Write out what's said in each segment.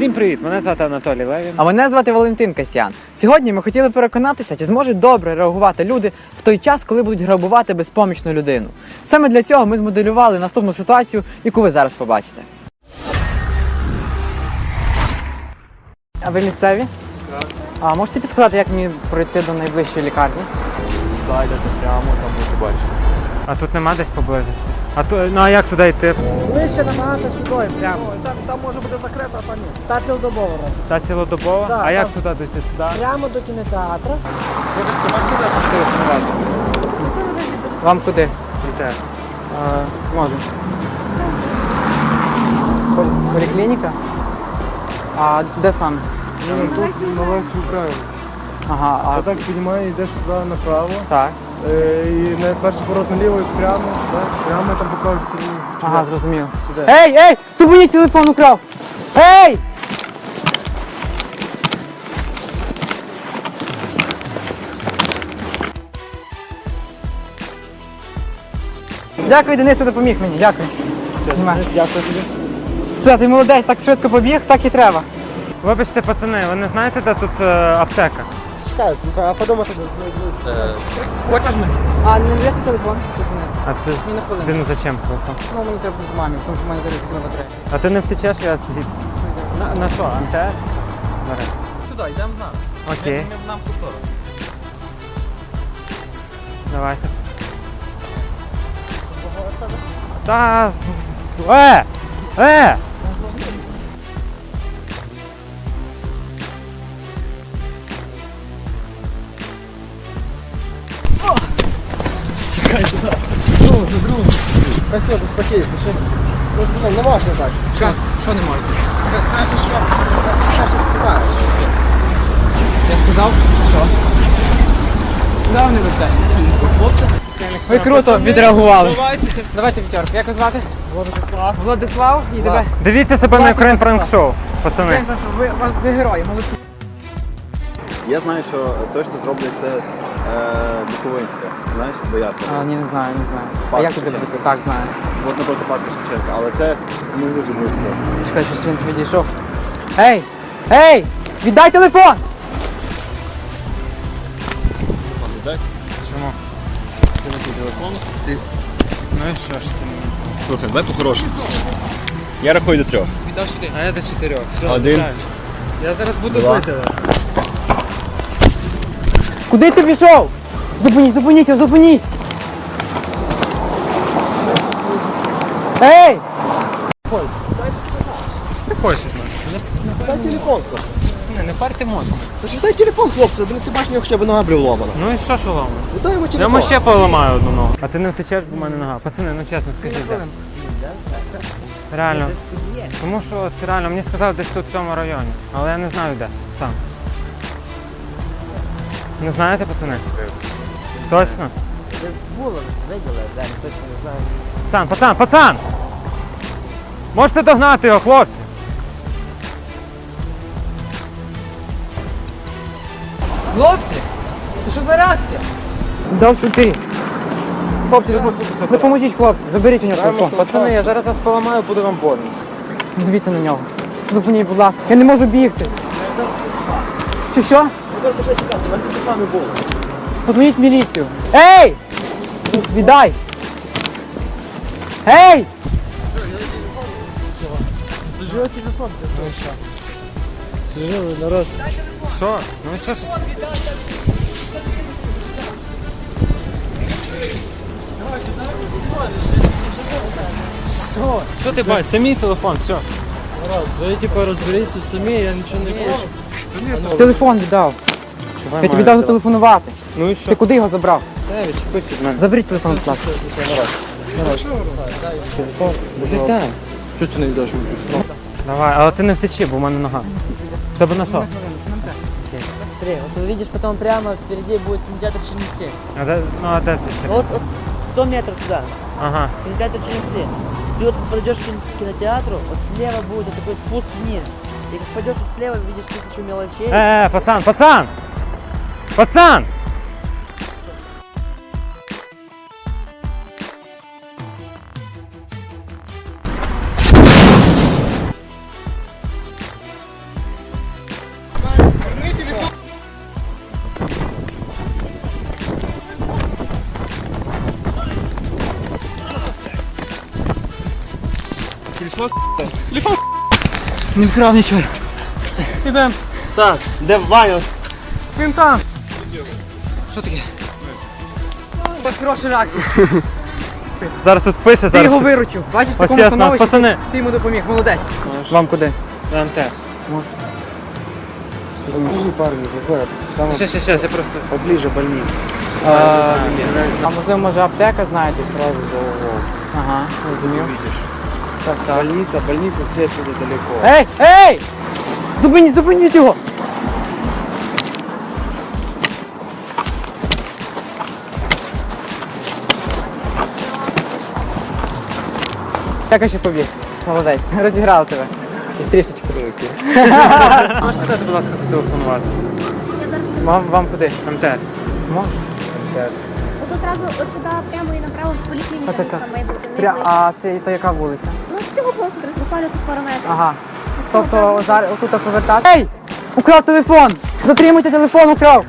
Всім привіт! Мене звати Анатолій Левін. А мене звати Валентин Касьян. Сьогодні ми хотіли переконатися, чи зможуть добре реагувати люди в той час, коли будуть грабувати безпомічну людину. Саме для цього ми змоделювали наступну ситуацію, яку ви зараз побачите. А ви місцеві? Так. А можете підсказати, як мені пройти до найближчої лікарні? Зайдете прямо, там ви побачите. А тут нема десь поблизості. А то, ну а як туди йти? Ближче набагато сюди, прямо. Там, там може бути закрита, а там ні. Та цілодобово. Та цілодобово? Да, а як там. туди дійти сюди? Прямо до кінотеатру. Вибачте, можете туди телефонувати? Вам куди? Можу. Пол- Поліклініка? А де саме? Ну, тут на Україну. Ага, А а так піднімає, йдеш туди направо. так. Е, і на перший поворот наліво і прямо, так? Прямо там по правій стороні. Ага, зрозумів. Ей, ей! Зупиніть телефон украв! Ей! Дякую, Денис, що допоміг мені. Дякую. Дякую тобі. Все, ти молодець, так швидко побіг, так і треба. Вибачте, пацани, ви не знаєте, де тут е, аптека? Чекай, а подумати. Хочеш ми? А, не дається телефон? А ти, Мені на хвилину. ти не зачем телефон? Ну, мені треба з мамі, тому що в мене зараз ціла батарея. А ти не втечеш, я звідти. На, на що, МТС? Бери. Сюди, йдемо з нами. Окей, Ми нам ту сторону. давайте. Та... Е! Е! Все, заспокійся, що? Ну, не можна так. Що? Що не можна? Скажи, що? Скажи, що співаєш. Я сказав? Що? Да, вони до тебе. Ви круто відреагували. Давайте п'ятерку. Як вас звати? Владислав. Владислав і тебе. Дивіться себе на Ukraine Prank. Show, пацани. Ви, ви, ви герої, молодці. Я знаю, що точно зроблять це Буковинська. Знаєш, боярка. А, ні, не знаю, не знаю. А як туди буде? Так, знаю. От напроти парку Шевченка, але це не дуже близько. Чекай, щось він відійшов. Ей! Ей! Віддай телефон! Чому? Це не твій телефон. Ти... Ну і що ж це мені? Слухай, давай по-хорошому. Я рахую до трьох. Віддав сюди. А я до чотирьох. Все, Один. Я зараз буду Два. бити. Куди ти пішов? Зупиніть, зупиніть його, зупиніть! Ей! Ти хочеш від мене? Дай телефон просто. Не, не парте мозок. Ну що дай телефон, хлопці, блін, ти бачиш, нього хоча б нога блювована. Ну і що що ламаєш? Дай йому Я телефон. йому ще поламаю одну ногу. А ти не втечеш, бо в мене нога. Пацани, ну чесно, скажіть. де? Реально. Тому що от реально мені сказали десь тут в цьому районі. Але я не знаю де сам. Не знаєте, пацани? Точно? Десь було, десь виділи, да, точно не знаю. Пацан, пацан, пацан! Можете догнати його, хлопці! Хлопці! Це що за реакція? Дав сюди. Хлопці, допо- допоможіть хлопці, заберіть у нього телефон. Пацани, я зараз вас поламаю, буде вам больно. Дивіться на нього. Зупиніть, будь ласка. Я не можу бігти. Чи що? Позвоніть в міліцію. Ей! Віддай! Ей! Що? Ну що ж? Що? Що ти бачиш? Це мій телефон, все. Ви типу розберіться самі, я нічого не хочу. Телефон віддав. Я тобі дав зателефонувати. Ну і Ти що? куди його забрав? Це відчепись від мене. Заберіть телефон, будь ласка. Що ти не віддаш? Давай, але ти не втечи, бо в мене нога. В Тебе на що? Быстрее. Вот увидишь потом прямо впереди будет кинотеатр Черницы. А де, ну а де це? Вот, вот 100 метров туда. Ага. Кинотеатр Черницы. Ты вот подойдешь к кин- кинотеатру, вот слева будет вот такой спуск вниз. И как пойдешь вот слева, видишь тысячу мелочей. Е, е, пацан, Пацан! Телефон Не вкрав нічого. Ідем. Так, де Ваня? Він там. Що таке? У вас хороша реакція. Зараз тут пише, Ти його виручив. Бачиш, в Ось такому становищі пацани. ти йому допоміг. Молодець. Вам куди? МТС. Скажи парні, виходять. Саме Ще, ще, ще, я просто. поближе больниці. А, а можливо, може аптека, знаєте? Сразу за угол. Ага, розумів. Так, так. Больница, больница, свет далеко. Ей! Ей! Зупиніть, зупиніть його! Як ще побіг? Молодець. Розіграв тебе. І трішечки. Можете дати, будь ласка, зателефонувати? Я зараз тут. Вам, вам куди? МТС. Можеш? Ото зразу от сюди прямо і направо в поліклініку Та-та-та. там має бути. Пря... ближче. А це то яка вулиця? Ну з цього боку, якраз буквально тут пару метрів. Ага. З цього Тобто прямо. зараз отут повертати. Ей! Украв телефон! Затримуйте телефон, украв!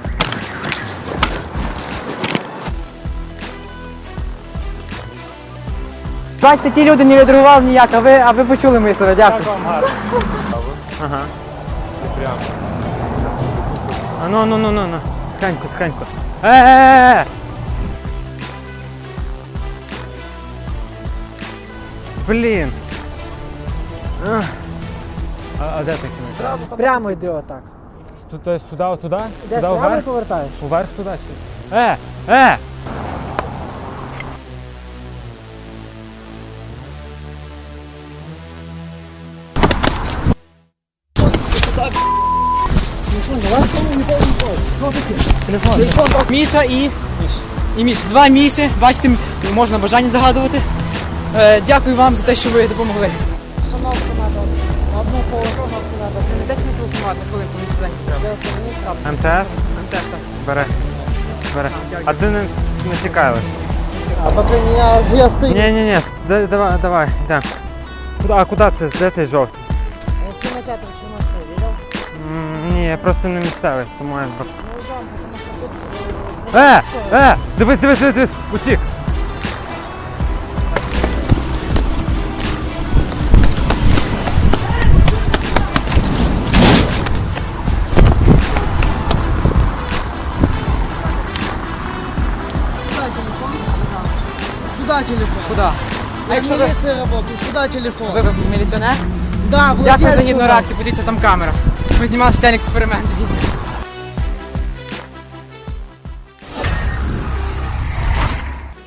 Бачите, ті люди не відреагували ніяк, а ви, а ви почули мої слова. Дякую. Ага. А ну, ну, ну, ну, ну. Тихенько, тихенько. Е, е, е, е. Блін. Ах. А, а де ти кінець? Прямо йди отак. Тут е, сюди, отуди? Йдеш Туди прямо і вверх? повертаєш. Уверх туди чи? Е! Е! Міша і. І Міша. Два Міші. Бачите, можна бажання загадувати. Е, дякую вам за те, що ви допомогли. Одну треба. Не дайте телефонувати, хвилинку, мені сюди треба. МТС? Бери. Бери. А ти не, не лише. А поки я, я стою. Ні, ні, ні, давай, давай, йдемо. Куда, а куди це? Де цей жовтий? Кинотеатр черноцей, видел? М, Ні, я просто не місцевий, тому я. б- Е! Е! Дивись, дивись, дивись, дивись! Утік! Сюда телефон. Куди? А якщо ви, работаю, сюда телефон. ви міліціонер? Да, Дякую за владелец гідну реакцію, подивіться там камера. Ми знімали соціальний експеримент, дивіться.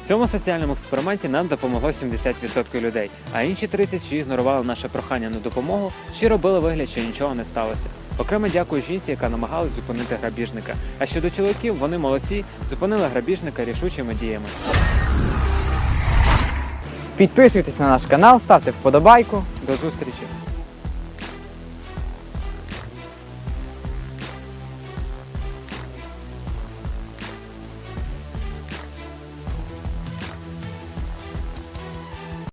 В цьому соціальному експерименті нам допомогло 70% людей, а інші 30, що ігнорували наше прохання на допомогу, чи робили вигляд, що нічого не сталося. Окремо дякую жінці, яка намагалась зупинити грабіжника. А щодо чоловіків, вони молодці, зупинили грабіжника рішучими діями. Підписуйтесь на наш канал, ставте вподобайку. До зустрічі!